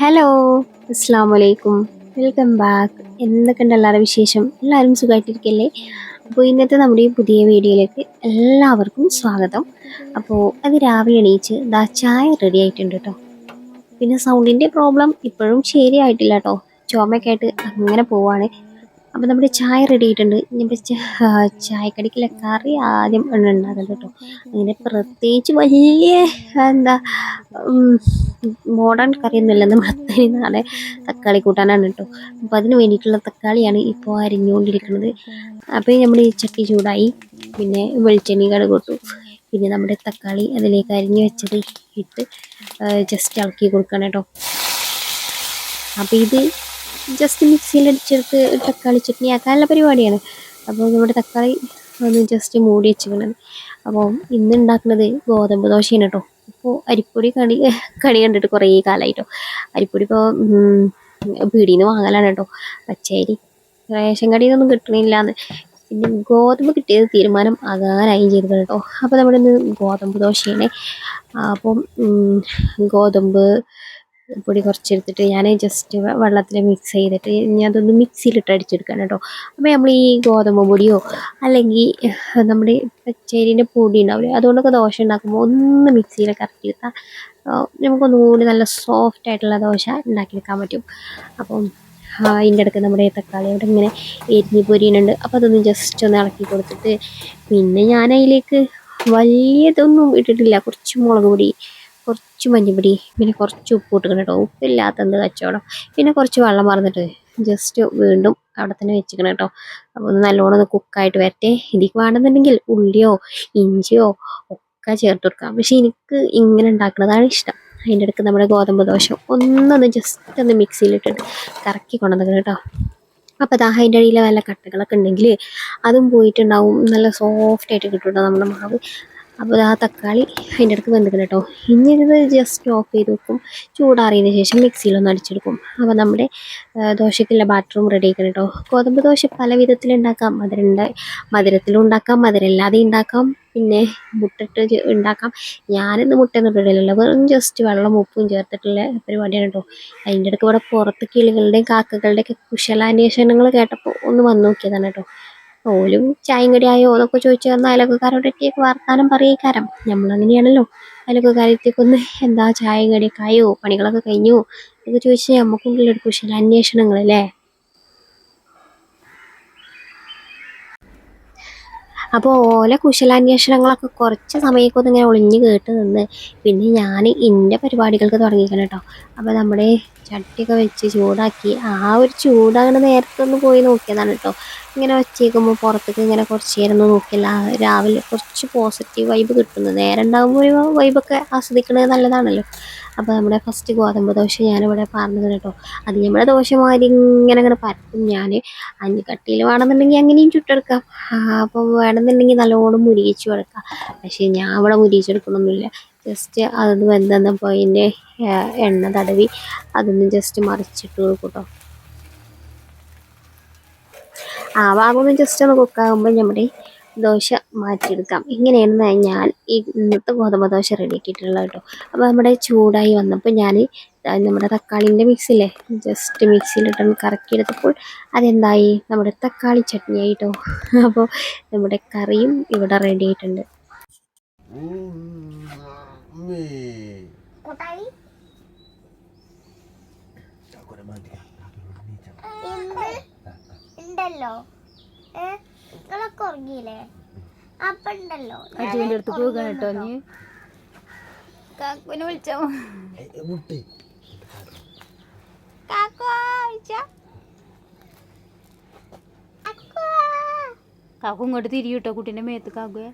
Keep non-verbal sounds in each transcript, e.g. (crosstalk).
Hello അസ്സാം വലൈക്കും welcome back എന്തൊക്കെയുണ്ട് എല്ലാവരുടെ വിശേഷം? എല്ലാവരും സുഖമായിട്ടിരിക്കല്ലേ? അപ്പോൾ ഇന്നത്തെ നമ്മുടെ ഈ പുതിയ വീഡിയോയിലേക്ക് എല്ലാവർക്കും സ്വാഗതം. അപ്പോൾ അത് രാവിലെ എണീച്ച് ദാ ചായ റെഡി ആയിട്ടുണ്ട് കേട്ടോ പിന്നെ സൗണ്ടിന്റെ പ്രോബ്ലം ഇപ്പോഴും ശരിയായിട്ടില്ല കേട്ടോ ചുമക്കായിട്ട് അങ്ങനെ പോവാണ്. അപ്പോൾ നമ്മുടെ ചായ റെഡി ആയിട്ടുണ്ട്. ഞാൻ ചായക്കടിക്കുള്ള കറി ആദ്യം ഉണ്ടാക്കുന്നത് കേട്ടോ. അങ്ങനെ പ്രത്യേകിച്ച് വലിയ എന്താ മോഡേൺ കറിയൊന്നുമില്ല. നമ്മുടെ നാളെ തക്കാളി കൂട്ടാനാണ് കേട്ടോ. അപ്പോൾ അതിന് വേണ്ടിയിട്ടുള്ള തക്കാളിയാണ് ഇപ്പോൾ അരിഞ്ഞുകൊണ്ടിരിക്കുന്നത്. അപ്പോൾ നമ്മൾ ഈ ചട്ടി ചൂടായി. പിന്നെ വെളിച്ചെണ്ണ കടുകൊട്ടു പിന്നെ നമ്മുടെ തക്കാളി അതിലേക്ക് അരിഞ്ഞു വെച്ചത് ഇട്ട് ജസ്റ്റ് ഇളക്കി കൊടുക്കണം കേട്ടോ. അപ്പോൾ ഇത് ജസ്റ്റ് മിക്സിയിൽ അടിച്ചെടുത്ത് തക്കാളി ചട്നി ആക്കാനുള്ള പരിപാടിയാണ്. അപ്പോൾ നമ്മുടെ തക്കാളി ഒന്ന് ജസ്റ്റ് മൂടി വെച്ചിരിക്കുന്നത്. അപ്പോൾ ഇന്ന് ഉണ്ടാക്കുന്നത് ഗോതമ്പ് ദോശയാണ് കേട്ടോ. ഇപ്പോൾ അരിപ്പൊടി കണി കണി കണ്ടിട്ട് കുറേ കാലമായിട്ടോ അരിപ്പൊടി ഇപ്പോൾ പീടിയിൽ നിന്ന് വാങ്ങലാണ് കേട്ടോ. പച്ചരി റേഷൻ കടിയൊന്നും കിട്ടണില്ലാന്ന്. പിന്നെ ഗോതമ്പ് കിട്ടിയത് തീരുമാനം ആകാനായി ചെയ്തത് കേട്ടോ. അപ്പോൾ നമ്മുടെ ഇന്ന് ഗോതമ്പ് ദോശയാണ്. അപ്പം ഗോതമ്പ് പൊടി കുറച്ചെടുത്തിട്ട് ഞാൻ ജസ്റ്റ് വെള്ളത്തിൽ മിക്സ് ചെയ്തിട്ട് ഞാൻ അതൊന്ന് മിക്സിയിലിട്ട് അടിച്ചെടുക്കാൻ കേട്ടോ. അപ്പോൾ നമ്മൾ ഈ ഗോതമ്പ് പൊടിയോ അല്ലെങ്കിൽ നമ്മുടെ പച്ചേരിന്റെ പൊടി ഉണ്ടാവില്ലേ അതുകൊണ്ടൊക്കെ ദോശ ഉണ്ടാക്കുമ്പോൾ ഒന്ന് മിക്സിയിൽ കറക്കി എടുത്താൽ നമുക്കൊന്നുകൂടി നല്ല സോഫ്റ്റ് ആയിട്ടുള്ള ദോശ ഉണ്ടാക്കിയെടുക്കാൻ പറ്റും. അപ്പം അതിന്റെ ഇടയ്ക്ക് നമ്മുടെ തക്കാളി അവിടെ ഇങ്ങനെ എരിഞ്ഞ് പൊരിയുന്നുണ്ട്. അപ്പോൾ അതൊന്ന് ജസ്റ്റ് ഒന്ന് ഇളക്കി കൊടുത്തിട്ട് പിന്നെ ഞാൻ അതിലേക്ക് വലിയതൊന്നും ഇട്ടിട്ടില്ല കുറച്ച് മുളക് പൊടി കുറച്ച് മഞ്ഞപ്പൊടി പിന്നെ കുറച്ച് ഉപ്പ് ഇട്ടിക്കണം കേട്ടോ ഉപ്പില്ലാത്ത എന്ത് കച്ചവടം. പിന്നെ കുറച്ച് വെള്ളം മറന്നിട്ട് ജസ്റ്റ് വീണ്ടും അവിടെ തന്നെ വെച്ചിക്കണം കേട്ടോ. അപ്പോൾ ഒന്ന് നല്ലോണം ഒന്ന് കുക്കായിട്ട് വരട്ടെ. ഇതിക്ക് വേണമെന്നുണ്ടെങ്കിൽ ഉള്ളിയോ ഇഞ്ചിയോ ഒക്കെ ചേർത്ത് കൊടുക്കാം. പക്ഷെ എനിക്ക് ഇങ്ങനെ ഉണ്ടാക്കുന്നതാണ് ഇഷ്ടം. അതിന്റെ ഇടയ്ക്ക് നമ്മുടെ ഗോതമ്പ് ദോശ ഒന്നൊന്ന് ജസ്റ്റ് ഒന്ന് മിക്സിയിലിട്ടിട്ട് കറക്കി കൊണ്ടുവന്നിക്കണം കേട്ടോ. അപ്പോൾ ദാ അതിന്റെ അടിയിൽ വല്ല കട്ടകളൊക്കെ ഉണ്ടെങ്കിൽ അതും പോയിട്ടുണ്ടാവും. നല്ല സോഫ്റ്റായിട്ട് കിട്ടും കേട്ടോ നമ്മുടെ മാവ്. അപ്പോൾ ആ തക്കാളി അതിന്റെ ഇടയ്ക്ക് വെന്തിക്കണം കേട്ടോ. ഇനി ഇത് ജസ്റ്റ് ഓഫ് ചെയ്ത് വെക്കും. ചൂടാറിയതിന് ശേഷം മിക്സിയിലൊന്ന് അടിച്ചെടുക്കും. അപ്പോൾ നമ്മുടെ ദോശയ്ക്കുള്ള ബാറ്ററും റെഡി ആക്കണം കേട്ടോ. ഗോതമ്പ് ദോശ പല വിധത്തിലുണ്ടാക്കാം മധുരണ്ട മധുരത്തിലും ഉണ്ടാക്കാം മധുരമില്ലാതെ ഉണ്ടാക്കാം. പിന്നെ മുട്ടിട്ട് ഉണ്ടാക്കാം. ഞാനിന്ന് മുട്ടയൊന്നും ഇട്ടിട്ടില്ലല്ലോ. വെറും ജസ്റ്റ് വെള്ളം ഉപ്പും ചേർത്തിട്ടുള്ള പരിപാടിയാണ് കേട്ടോ. അതിന്റെ ഇടയ്ക്ക് ഇവിടെ പുറത്ത് കിളികളുടെയും കാക്കകളുടെയൊക്കെ കുശലാന്വേഷണങ്ങൾ കേട്ടപ്പോൾ ഒന്ന് വന്നു നോക്കിയതാണ് കേട്ടോ. ഓലും ചായയും കടിയായോ എന്നൊക്കെ ചോദിച്ചു വന്നാൽ അയലക്കാരോടൊക്കെ വർത്താനം പറയേക്കാരം. നമ്മളങ്ങനെയാണല്ലോ അയലക്കാരത്തേക്ക് ഒന്ന് എന്താ ചായയും കടിയൊക്കെ ആയോ? പണികളൊക്കെ കഴിഞ്ഞു? എന്നൊക്കെ ചോദിച്ചാൽ നമുക്കുള്ളിൽ ഒരു കുശല അന്വേഷണങ്ങൾ അപ്പോൾ ഓലെ കുശലാന്വേഷണങ്ങളൊക്കെ കുറച്ച് സമയമൊക്കെ ഇങ്ങനെ ഒളിഞ്ഞ് കേട്ട് നിന്ന്. പിന്നെ ഞാൻ ഇന്റെ പരിപാടികൾക്ക് തുടങ്ങിക്കണം കേട്ടോ അപ്പോൾ നമ്മുടെ ചട്ടിയൊക്കെ വെച്ച് ചൂടാക്കി ആ ഒരു ചൂടാണ് നേരത്തെ ഒന്ന് പോയി നോക്കിയതാണ് കേട്ടോ ഇങ്ങനെ വെച്ചേക്കുമ്പോൾ പുറത്തേക്ക് ഇങ്ങനെ കുറച്ച് നേരം ഒന്ന് നോക്കില്ല രാവിലെ കുറച്ച് പോസിറ്റീവ് വൈബ് കിട്ടുന്നു. നേരം ഉണ്ടാകുമ്പോൾ വൈബൊക്കെ ആസ്വദിക്കുന്നത് നല്ലതാണല്ലോ. അപ്പോൾ നമ്മുടെ ഫസ്റ്റ് ഗോതമ്പ് ദോശ ഞാനിവിടെ പറഞ്ഞത് കേട്ടോ. അത് നമ്മുടെ ദോശ മാതിരി ഇങ്ങനെ അങ്ങനെ പരത്തും ഞാൻ അഞ്ച് കട്ടിയിൽ വേണമെന്നുണ്ടെങ്കിൽ അങ്ങനെയും ചുട്ടെടുക്കാം. അപ്പോൾ അപ്പം വേണമെന്നുണ്ടെങ്കിൽ നല്ലോണം മുരിയിച്ചു കൊടുക്കാം പക്ഷേ ഞാൻ ഇവിടെ മുരിയിച്ചെടുക്കണമൊന്നുമില്ല ജസ്റ്റ് അതൊന്ന് വെന്തന്നപ്പോൾ അതിന്റെ എണ്ണ തടവി അതൊന്ന് ജസ്റ്റ് മറിച്ചിട്ട് കൊടുക്കും കേട്ടോ ആ ഭാഗമൊന്നും ജസ്റ്റ് ഒന്ന് കുക്കാകുമ്പോൾ നമ്മുടെ ദോശ മാറ്റിയെടുക്കാം. ഇങ്ങനെയാണ് ഞാൻ ഈ ഇന്നത്തെ ഗോതമ്പ് ദോശ റെഡിയാക്കിയിട്ടുള്ളത് കേട്ടോ. അപ്പോൾ നമ്മുടെ ചൂടായി വന്നപ്പോൾ ഞാൻ നമ്മുടെ തക്കാളിന്റെ മിക്സില്ലേ ജസ്റ്റ് മിക്സിയിലിട്ടൊന്ന് കറക്കിയെടുത്തപ്പോൾ അതെന്തായി? നമ്മുടെ തക്കാളി ചട്നി ആയിട്ടോ. അപ്പോൾ നമ്മുടെ കറിയും ഇവിടെ റെഡി ആയിട്ടുണ്ട്. ഉണ്ടല്ലോ ഏ? നിങ്ങളൊക്കെ ഉറങ്ങിയില്ലേ? അപ്പൊ ഉണ്ടല്ലോ അജുവിന്റെ അടുത്ത് പോകാൻ കേട്ടോ നീ. കാക്കുവിനെ വിളിച്ചോ. മുട്ടി. കാക്കു ഇങ്ങോട്ട് തിരിയും കേട്ടോ കുട്ടീന്റെ മേത്ത് കാക്കുവേ.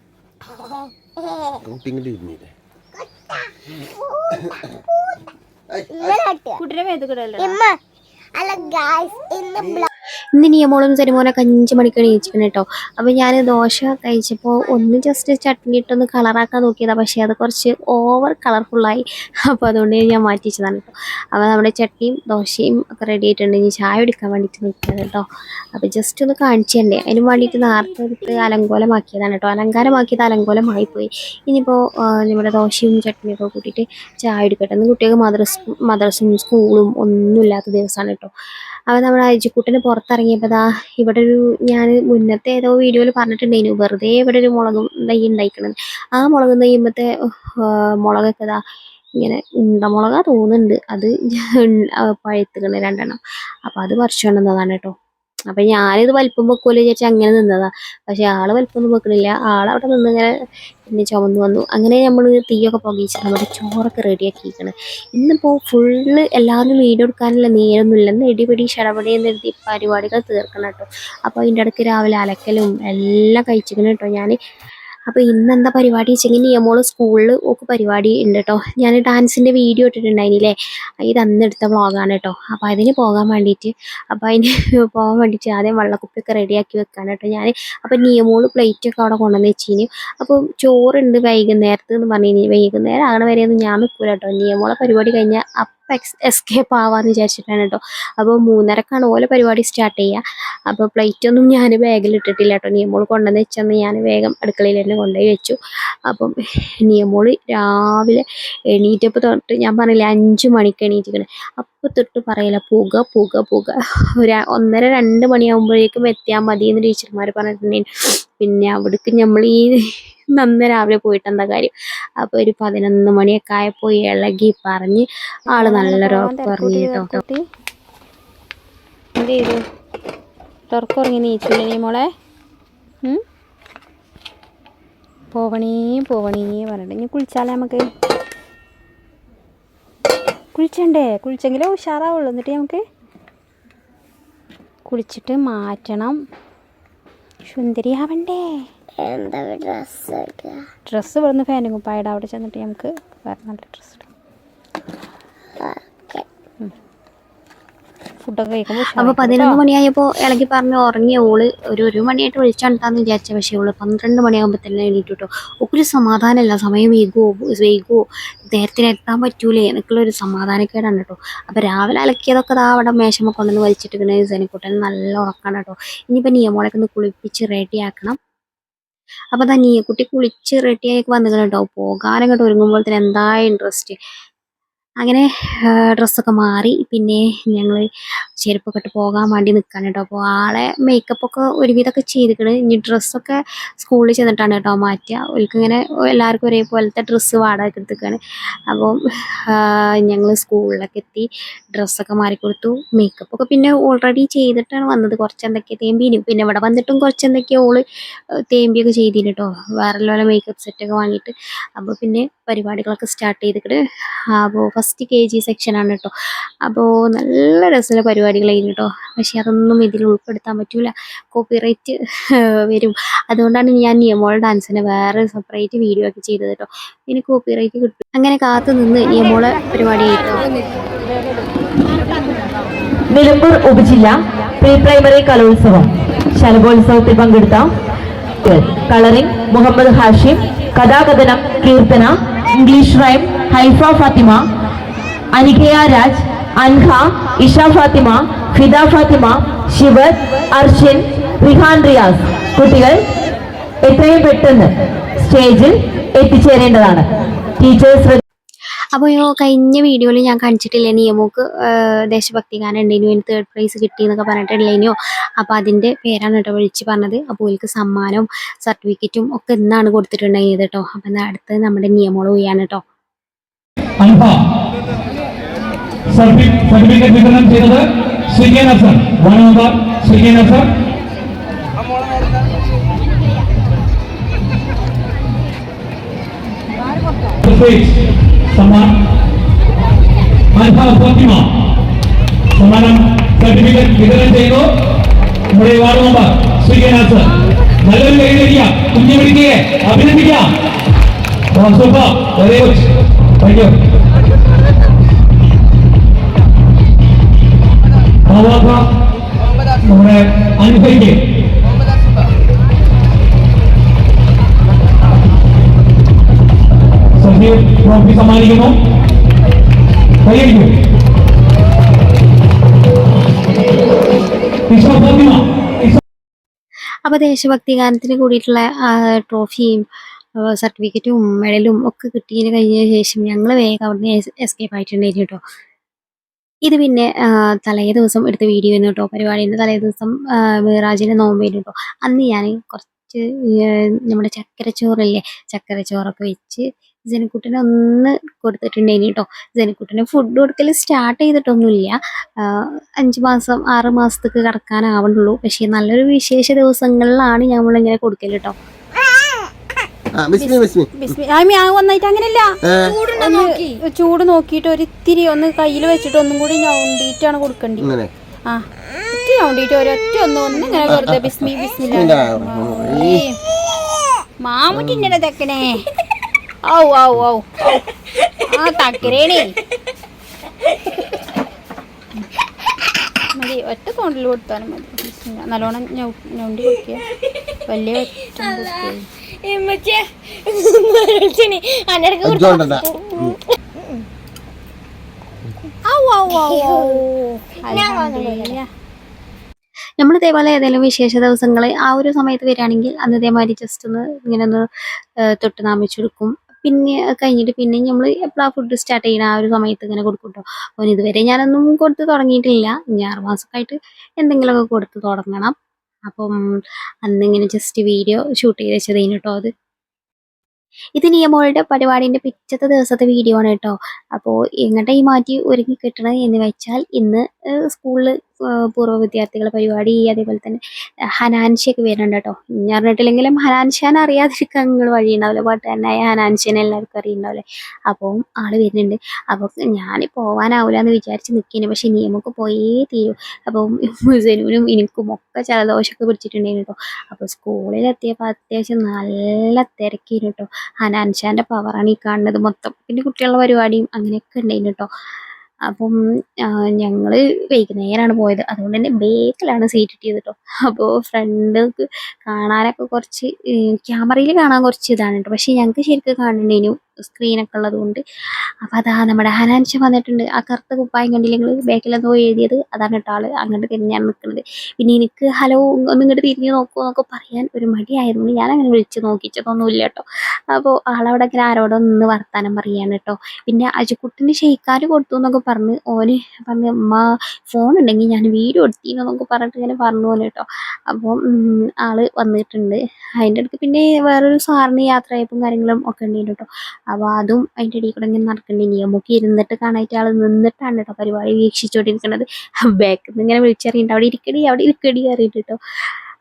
കുട്ടീന്റെ മേത്ത് കിടല്ലോ അല്ല ഗായ്സ് ഇന്ന് ഇന്ന് നിയമോളും സെനിമോനൊക്കെ അഞ്ച് മണിക്ക് എണീച്ചിരിക്കണം കേട്ടോ അപ്പോൾ ഞാൻ ദോശ കഴിച്ചപ്പോൾ ഒന്ന് ജസ്റ്റ് ചട്നി ഇട്ടൊന്ന് കളറാക്കാൻ നോക്കിയതാണ് പക്ഷേ അത് കുറച്ച് ഓവർ കളർഫുള്ളായി അപ്പോൾ അതുകൊണ്ട് ഞാൻ മാറ്റി വെച്ചതാണ് കേട്ടോ അപ്പോൾ നമ്മുടെ ചട്ടിയും ദോശയും ഒക്കെ റെഡി ആയിട്ടുണ്ട്. ഇനി ചായ എടുക്കാൻ വേണ്ടിയിട്ട് നിൽക്കുന്നത് കേട്ടോ അപ്പോൾ ജസ്റ്റ് ഒന്ന് കാണിച്ചു തന്നെ അതിന് വേണ്ടിയിട്ട് നേരത്തെ എടുത്ത് അലങ്കോലമാക്കിയതാണ് കേട്ടോ അലങ്കാരമാക്കിയത് അലങ്കോലമായിപ്പോയി. ഇനിയിപ്പോൾ നമ്മുടെ ദോശയും ചട്നിയൊക്കെ കൂട്ടിയിട്ട് ചായ എടുക്കട്ടെ ഇന്ന് കുട്ടികൾക്ക് മദ്രസ് മദ്രസും സ്കൂളും ഒന്നും ഇല്ലാത്ത ദിവസമാണ് കേട്ടോ അപ്പോൾ നമ്മുടെ അയച്ചുക്കുട്ടന് പുറത്തിറങ്ങിയപ്പോൾ ദാ ഇവിടെ ഒരു ഞാൻ മുന്നത്തെ ഏതോ വീഡിയോയിൽ പറഞ്ഞിട്ടുണ്ടായിരുന്നു വെറുതെ ഇവിടെ ഒരു മുളകും തൈ ഉണ്ടായിക്കണത്. ആ മുളക് നെയ്യുമ്പത്തെ മുളകൊക്കെ ദാ ഇങ്ങനെ ഉണ്ടമുളകാ തോന്നുന്നുണ്ട്. അത് പഴുത്തുക്കണ് രണ്ടെണ്ണം. അപ്പോൾ അത് പറിച്ചു കൊണ്ടുവന്നതാണ് കേട്ടോ. അപ്പം ഞാനിത് വലിപ്പം വെക്കുമല്ലോ വിചാരിച്ച് അങ്ങനെ നിന്നതാ. പക്ഷെ ആൾ വലിപ്പമൊന്നും വെക്കണില്ല. ആളവിടെ നിന്ന് ഇങ്ങനെ പിന്നെ ചുമന്ന് വന്നു. അങ്ങനെ നമ്മൾ തീയൊക്കെ പുകയിച്ച് നമ്മുടെ ചോറൊക്കെ റെഡിയാക്കിയിരിക്കണം ഇന്നിപ്പോൾ ഫുള്ള് എല്ലാവരും വീട് എടുക്കാനുള്ള നേരമൊന്നുമില്ല ഇന്ന് ഇടിപിടി ഷടപടി എന്ന് എഴുതി പരിപാടികൾ തീർക്കണം കേട്ടോ. അപ്പോൾ അതിന്റെ ഇടയ്ക്ക് രാവിലെ അലക്കലും എല്ലാം കഴിച്ചിരിക്കണം കേട്ടോ ഞാൻ അപ്പോൾ ഇന്ന് എന്താ പരിപാടി വെച്ചെങ്കിൽ നിയമോൾ സ്കൂളിൽ ഒക്കെ പരിപാടി ഉണ്ട് കേട്ടോ ഞാൻ ഡാൻസിന്റെ വീഡിയോ ഇട്ടിട്ടുണ്ടായിരുന്നില്ലേ ഇത് അന്ന് എടുത്ത വ്ളോഗാണ് കേട്ടോ അപ്പോൾ അതിന് പോകാൻ വേണ്ടിയിട്ട് അപ്പോൾ അതിന് (laughs) പോകാൻ വേണ്ടിയിട്ട് ആദ്യം വെള്ളക്കുപ്പിയൊക്കെ റെഡിയാക്കി വെക്കാണ് കേട്ടോ ഞാൻ അപ്പോൾ നിയമോൾ പ്ലേറ്റൊക്കെ അവിടെ കൊണ്ടുവന്ന് വെച്ചിന്. അപ്പോൾ ചോറുണ്ട് വൈകുന്നേരത്ത് എന്ന് പറഞ്ഞു വൈകുന്നേരം അങ്ങനെ വരെയൊന്നും ഞാൻ നിൽക്കൂല കേട്ടോ നിയമോളെ പരിപാടി കഴിഞ്ഞാൽ അപ്പം എക്സ് എസ്കേപ്പ് ആവാന്ന് വിചാരിച്ചിട്ടാണ് കേട്ടോ അപ്പോൾ മൂന്നരക്കാണ് ഓല പരിപാടി സ്റ്റാർട്ട് ചെയ്യുക അപ്പോൾ പ്ലേറ്റ് ഒന്നും ഞാൻ ബാഗിൽ ഇട്ടിട്ടില്ല കേട്ടോ നിയമോൾ കൊണ്ടുവന്ന് വെച്ചെന്ന് ഞാൻ വേഗം അടുക്കളയിൽ തന്നെ കൊണ്ടുപോയി വെച്ചു. അപ്പം നിയമോൾ രാവിലെ എണീറ്റപ്പോൾ തൊട്ട് ഞാൻ പറഞ്ഞില്ല അഞ്ച് മണിക്ക് എണീറ്റിക്കണേ. അപ്പോൾ തൊട്ട് പറയില്ല പുക പുക പുക. ഒരു ഒന്നര രണ്ട് മണിയാകുമ്പോഴേക്കും എത്തിയാൽ മതി എന്ന് ടീച്ചർമാർ പറഞ്ഞിട്ടുണ്ടെങ്കിൽ പിന്നെ അവിടേക്ക് നമ്മൾ ഈ നന്ന രാവിലെ പോയിട്ട് എന്താ കാര്യം? അപ്പോൾ ഒരു പതിനൊന്ന് മണിയൊക്കെ ആയപ്പോൾ ഇളകി പറഞ്ഞ് ആൾ നല്ലൊരു പറഞ്ഞു കേട്ടോ എന്ത് ചെയ്തു? തുറക്കുറങ്ങി നീച്ചില്ലേ നീ മോളെ? പോവണേ പോവണേ പറഞ്ഞിട്ട്. ഇനി കുളിച്ചാലേ നമുക്ക്? കുളിച്ചണ്ടേ? കുളിച്ചെങ്കിലേ ഉഷാറാവുള്ളൂ. എന്നിട്ട് നമുക്ക് കുളിച്ചിട്ട് മാറ്റണം. സുന്ദരിയാവണ്ടേ? എന്താ ഡ്രസ്സ് ഡ്രസ്സ് ഇവിടുന്ന് ഫാനും കുപ്പായുടെ അവിടെ ചെന്നിട്ട് നമുക്ക് വേറെ നല്ല ഡ്രസ്സ് ഇടാം. ഫുഡൊക്കെ കഴിക്കുമ്പോൾ അപ്പോൾ പതിനൊന്ന് മണിയായപ്പോൾ ഇളകി പറഞ്ഞ് ഉറങ്ങിയ ഓൾ ഒരു ഒരു മണിയായിട്ട് വിളിച്ചാണ്ടാന്ന് വിചാരിച്ച. പക്ഷേ ഓൾ പന്ത്രണ്ട് മണിയാകുമ്പോൾ തന്നെ എണീറ്റിട്ടോ കേട്ടോ ഒരു സമാധാനമല്ല സമയം വൈകുമോ വൈകുമോ നേരത്തിന് എത്താൻ പറ്റൂലേ എനിക്കുള്ള ഒരു സമാധാനക്കേടാണ് കേട്ടോ അപ്പോൾ രാവിലെ അലക്കിയതൊക്കെ ദാ അവിടെ മേശമ്മ കൊണ്ടുവന്ന് ഇങ്ങനെ സെനിക്കുട്ടൻ നല്ല ഉറക്കാണ് കേട്ടോ ഇനിയിപ്പോൾ നിയമോളൊക്കെ ഒന്ന് കുളിപ്പിച്ച് റെഡിയാക്കണം അപ്പോൾ തന്നെ കുട്ടി കുളിച്ച് റെഡിയായി വന്നിക്കണം കേട്ടോ പോകാനങ്ങോട്ട് ഒരുങ്ങുമ്പോൾ തന്നെ എന്താ ഇൻട്രസ്റ്റ് അങ്ങനെ ഡ്രസ്സൊക്കെ മാറി. പിന്നെ ഞങ്ങൾ ചെരുപ്പൊക്കെ ഇട്ട് പോകാൻ വേണ്ടി നിൽക്കാൻ കേട്ടോ അപ്പോൾ ആളെ മേക്കപ്പ് ഒക്കെ ഒരുവിധമൊക്കെ ചെയ്തിക്കണ്. ഇനി ഡ്രസ്സൊക്കെ സ്കൂളിൽ ചെന്നിട്ടാണ് കേട്ടോ മാറ്റുക ഇങ്ങനെ എല്ലാവർക്കും ഒരേപോലത്തെ ഡ്രസ്സ് വാടക എടുത്തിക്കാണ്. അപ്പോൾ ഞങ്ങൾ സ്കൂളിലൊക്കെ എത്തി ഡ്രസ്സൊക്കെ മാറിക്കൊടുത്തു. മേക്കപ്പ് ഒക്കെ പിന്നെ ഓൾറെഡി ചെയ്തിട്ടാണ് വന്നത്. കുറച്ച് തേമ്പി തേമ്പീനും പിന്നെ ഇവിടെ വന്നിട്ടും കുറച്ച് എന്തൊക്കെയോ ഓൾ തേമ്പിയൊക്കെ ചെയ്തിന് കേട്ടോ വേറെ മേക്കപ്പ് സെറ്റൊക്കെ വാങ്ങിയിട്ട് അപ്പോൾ പിന്നെ പരിപാടികളൊക്കെ സ്റ്റാർട്ട് ചെയ്തിട്ട് അപ്പോൾ കെ ജി സെക്ഷനാണ് കേട്ടോ അപ്പോൾ നല്ല രസമുള്ള പരിപാടികളായിരുന്നു കേട്ടോ പക്ഷേ അതൊന്നും ഇതിൽ ഉൾപ്പെടുത്താൻ പറ്റൂല. കോപ്പിറൈറ്റ് (laughs) വരും. അതുകൊണ്ടാണ് ഞാൻ നിയമോൾ ഡാൻസിന് വേറെ സെപ്പറേറ്റ് വീഡിയോ ഒക്കെ ചെയ്തത് കേട്ടോ ഇതിന് കോപ്പിറൈറ്റ് കിട്ടും. അങ്ങനെ കാത്തു നിന്ന് നിയമോള പരിപാടി കേട്ടോ നിലമ്പൂർ ഉപജില്ല പ്രീ പ്രൈമറി കലോത്സവം. ശലഭോത്സവത്തിൽ പങ്കെടുത്ത കളറിംഗ് മുഹമ്മദ് ഹാഷിം കഥാകഥനം കീർത്തന ഇംഗ്ലീഷ് റൈം ഹൈഫ ഫാത്തിമ അനിഖയ രാജ് അൻഹ ഇഷ ഫാത്തിമ ഫിദ ഫാത്തിമ ശിവത് അർഷിൻ റിഹാൻ റിയാസ്. കുട്ടികൾ എത്രയും പെട്ടെന്ന് സ്റ്റേജിൽ എത്തിച്ചേരേണ്ടതാണ്. ടീച്ചേഴ്സ് അപ്പോൾ കഴിഞ്ഞ വീഡിയോയിൽ ഞാൻ കാണിച്ചിട്ടില്ല നിയമോക്ക് ദേശഭക്തി ഗാനം ഉണ്ടെങ്കിലും എനിക്ക് തേർഡ് പ്രൈസ് കിട്ടി എന്നൊക്കെ പറഞ്ഞിട്ടില്ലേനോ അപ്പോൾ അതിന്റെ പേരാണ് കേട്ടോ വിളിച്ച് പറഞ്ഞത്. അപ്പോൾ ഓൽക്ക് സമ്മാനവും സർട്ടിഫിക്കറ്റും ഒക്കെ ഇന്നാണ് കൊടുത്തിട്ടുണ്ടായത് കേട്ടോ. അപ്പം അടുത്ത് അടുത്തത് നമ്മുടെ നിയമോൾ പോയാണ് കേട്ടോ. സർട്ടിഫിക്കറ്റ് വിതരണം ചെയ്തത് Shri K Nasar one Shri K Nasar സമ്മാനം. സർട്ടിഫിക്കറ്റ് വിതരണം ചെയ്തു. നമ്മുടെ വാർഡ് മെമ്പർ നസർ നല്ലൊരു കൈ കുഞ്ഞു പിടിക്കുകയെ. അഭിനന്ദിക്കാം super. Very much thank you. നവാബ trophy സമ്മാനിക്കുന്നു. കൈയടിക്കൂ ദേശഭക്തി ഗാനത്തിന് കൂടിയിട്ടുള്ള ട്രോഫിയും സർട്ടിഫിക്കറ്റും മെഡലും ഒക്കെ കിട്ടിയതിന് കഴിഞ്ഞ ശേഷം ഞങ്ങൾ വേഗം അവിടുന്ന് എസ്കേപ്പ് ആയിട്ടുണ്ടായിരുന്നു കേട്ടോ. ഇത് പിന്നെ തലേ ദിവസം എടുത്ത വീഡിയോ ആയിരുന്നു കേട്ടോ പരിപാടിന്റെ തലേ ദിവസം മിറാജിന്റെ നോമ്പായിരുന്നു കേട്ടോ അന്ന് ഞാൻ കുറച്ച് നമ്മുടെ ചക്കരച്ചോറില്ലേ ചക്കരച്ചോറൊക്കെ വെച്ച് ജനക്കുട്ടനെ ഒന്ന് കൊടുത്തിട്ടുണ്ടായിന് കേട്ടോ ജനക്കുട്ടനെ ഫുഡ് കൊടുക്കൽ സ്റ്റാർട്ട് ചെയ്തിട്ടൊന്നുമില്ല. അഞ്ച് മാസം ആറ് മാസത്തേക്ക് കടക്കാനാവണുള്ളൂ. പക്ഷേ നല്ലൊരു വിശേഷ ദിവസങ്ങളിലാണ് നമ്മളിങ്ങനെ കൊടുക്കൽ കേട്ടോ ബിസ്മി ബിസ്മി ബിസ്മി ആമി ആ ഒന്നായിട്ട് അങ്ങനെയല്ല. ഒന്ന് ചൂട് നോക്കിയിട്ട് ഒരു ഇത്തിരി ഒന്ന് കയ്യിൽ വെച്ചിട്ട് ഒന്നും കൂടി ഞൗണ്ടിട്ടാണ് കൊടുക്കണ്ടി. ഇങ്ങനെ. ആ ഇത്തിരി ഞൗണ്ടിയിട്ട് ഒരൊറ്റ ഒന്ന് ഒന്ന് ഇങ്ങനെ വെറുതെ ബിസ്മി ബിസ്മില്ല മാമുട്ടിന്റെ തെക്കണേ. ഔ ഔ ഔ. ആ തക്കരേണേ മതി ഒറ്റ തോണ്ടിൽ കൊടുത്താലും മതി. നല്ലോണം ഞൗണ്ടി കൊടുക്കുക. വലിയ ഒറ്റ നമ്മൾ ഇതേപോലെ ഏതെങ്കിലും വിശേഷ ദിവസങ്ങൾ ആ ഒരു സമയത്ത് വരികയാണെങ്കിൽ അന്ന് ഇതേമാതിരി ജസ്റ്റ് ഒന്ന് ഇങ്ങനെ ഒന്ന് തൊട്ട് നാമിച്ചു കൊടുക്കും പിന്നെ കഴിഞ്ഞിട്ട് പിന്നെ നമ്മൾ എപ്പോഴാണ് ഫുഡ് സ്റ്റാർട്ട് ചെയ്യണ ആ ഒരു സമയത്ത് ഇങ്ങനെ കൊടുക്കും കേട്ടോ അപ്പോൾ ഇതുവരെ ഞാനൊന്നും കൊടുത്ത് തുടങ്ങിയിട്ടില്ല. ഇനി ആറുമാസമൊക്കെ ആയിട്ട് എന്തെങ്കിലുമൊക്കെ കൊടുത്ത് തുടങ്ങണം. അപ്പം അന്ന് ഇങ്ങനെ ജസ്റ്റ് വീഡിയോ ഷൂട്ട് ചെയ്ത് വെച്ചതേനു കേട്ടോ അത്. ഇത് നിയമോളുടെ പരിപാടിന്റെ പിറ്റത്തെ ദിവസത്തെ വീഡിയോ ആണ് കേട്ടോ അപ്പോൾ എങ്ങോട്ടാ ഈ മാറ്റി ഒരുങ്ങി കിട്ടണത് എന്ന് വെച്ചാൽ ഇന്ന് സ്കൂളിൽ പൂർവ വിദ്യാർത്ഥികളെ പരിപാടി അതേപോലെ തന്നെ ഹനാൻഷയൊക്കെ വരുന്നുണ്ട് കേട്ടോ. ഞാൻ അറിഞ്ഞിട്ടില്ലെങ്കിലും ഹനാൻഷാൻ അറിയാതിരിക്കാൻ നിങ്ങൾ വഴി ഉണ്ടാവില്ല. തന്നെ ഹനാൻഷനെ എല്ലാവർക്കും അറിയുണ്ടാവില്ലേ അപ്പോൾ ആൾ വരുന്നുണ്ട്. അപ്പോൾ ഞാൻ പോകാനാവില്ല എന്ന് വിചാരിച്ച് നിൽക്കുന്നു പക്ഷെ ഇനി നമുക്ക് പോയേ തീരൂ. അപ്പം ഹുസനൂനും എനിക്കും ഒക്കെ ജലദോഷമൊക്കെ പിടിച്ചിട്ടുണ്ടായിരുന്നു കേട്ടോ. അപ്പോൾ സ്കൂളിലെത്തിയപ്പോൾ അത്യാവശ്യം നല്ല തിരക്കിയിരുന്നു കേട്ടോ. ഹനാൻഷാന്റെ പവറാണ് ഈ കാണുന്നത് മൊത്തം. പിന്നെ കുട്ടികളുടെ പരിപാടിയും അങ്ങനെയൊക്കെ ഉണ്ടായിരുന്നു കേട്ടോ. അപ്പം ഞങ്ങൾ വൈകുന്നേരമാണ് പോയത്. അതുകൊണ്ട് തന്നെ ബേക്കിലാണ് സീറ്റ് കിട്ടിയത് കേട്ടോ അപ്പോൾ ഫ്രണ്ടിലേക്ക് കാണാനൊക്കെ കുറച്ച് ക്യാമറയിൽ കാണാൻ കുറച്ച് ഇതാണ് കേട്ടോ പക്ഷേ ഞങ്ങൾക്ക് ശരിക്കും കാണണ്ടേനു സ്ക്രീനൊക്കെ ഉള്ളത് കൊണ്ട് അപ്പോൾ അതാ നമ്മുടെ ഹനാൻഷ വന്നിട്ടുണ്ട്. ആ കറുത്ത കുപ്പായം കണ്ടില്ല നിങ്ങൾ പോയി എഴുതിയത്? അതാണ് കേട്ടോ ആൾ അങ്ങോട്ട് തിരിഞ്ഞാണ് നിൽക്കുന്നത്. പിന്നെ എനിക്ക് ഹലോ ഒന്ന് ഇങ്ങോട്ട് തിരിഞ്ഞ് നോക്കുമോ എന്നൊക്കെ പറയാൻ ഒരു മടിയായിരുന്നു ഞാൻ അങ്ങനെ വിളിച്ച് നോക്കിച്ചതൊന്നുമില്ല കേട്ടോ അപ്പോൾ ആളവിടെ ഇങ്ങനെ ആരോടോ വർത്താനം പറയാണ് കേട്ടോ പിന്നെ അജുക്കുട്ടിന് ഷെയ്ക്കാർ കൊടുത്തു എന്നൊക്കെ പറഞ്ഞ് ഓന് പറഞ്ഞ് അമ്മ ഫോൺ ഉണ്ടെങ്കിൽ ഞാൻ വീഡിയോ എടുത്തിന്ന് എന്നൊക്കെ പറഞ്ഞിട്ട് ഇങ്ങനെ പറഞ്ഞു പോലെ കേട്ടോ. അപ്പോൾ ആൾ വന്നിട്ടുണ്ട്. അതിന്റെ അടുത്ത് പിന്നെ വേറൊരു സാറിന് യാത്രയപ്പും കാര്യങ്ങളും ഒക്കെ ഉണ്ടായിരുന്നു കേട്ടോ. അപ്പോൾ അതും അതിന്റെ ഇടയിൽ കൂടെ ഇങ്ങനെ നടക്കേണ്ടി. നമുക്ക് ഇരുന്നിട്ട് കാണാനായിട്ട് ആൾ നിന്നിട്ടാണ് കേട്ടോ പരിപാടി വീക്ഷിച്ചുകൊണ്ടിരിക്കുന്നത് ബാക്ക് ഇങ്ങനെ വിളിച്ചറിയുന്നുണ്ട് അവിടെ ഇരിക്കടി അവിടെ ഇരിക്കടി അറിയിട്ട്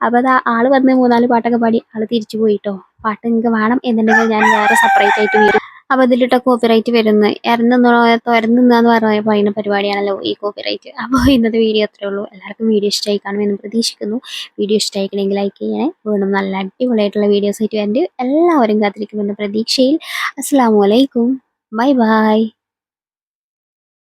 അപ്പോൾ അത് ആൾ വന്ന് മൂന്നാൽ പാട്ടൊക്കെ പാടി ആൾ തിരിച്ചു പോയിട്ടോ പാട്ട് നിങ്ങൾക്ക് വേണം എന്നുണ്ടെങ്കിൽ ഞാൻ വേറെ സെപ്പറേറ്റ് ആയിട്ട് വീഡിയോ അപ്പോൾ ഇതിലിട്ട കോപ്പിറൈറ്റ് വരുന്നത്. ഇറന്നുന്നോ തുരന്നുന്നാന്ന് പറഞ്ഞ പറയുന്ന പരിപാടിയാണല്ലോ ഈ കോപ്പിറൈറ്റ് അപ്പോൾ ഇന്നത്തെ വീഡിയോ അത്രേ ഉള്ളൂ. എല്ലാവർക്കും വീഡിയോ ഇഷ്ടമായി കാണുമെന്ന് പ്രതീക്ഷിക്കുന്നു. വീഡിയോ ഇഷ്ടമായിക്കണമെങ്കിൽ ലൈക്ക് ചെയ്യണേ. വീണ്ടും നല്ല അടിപൊളിയായിട്ടുള്ള വീഡിയോസ് ആയിട്ട് വേണ്ടി എല്ലാവരും കാത്തിരിക്കുമെന്ന പ്രതീക്ഷയിൽ. അസ്സാം വലൈക്കും ബൈ ബൈ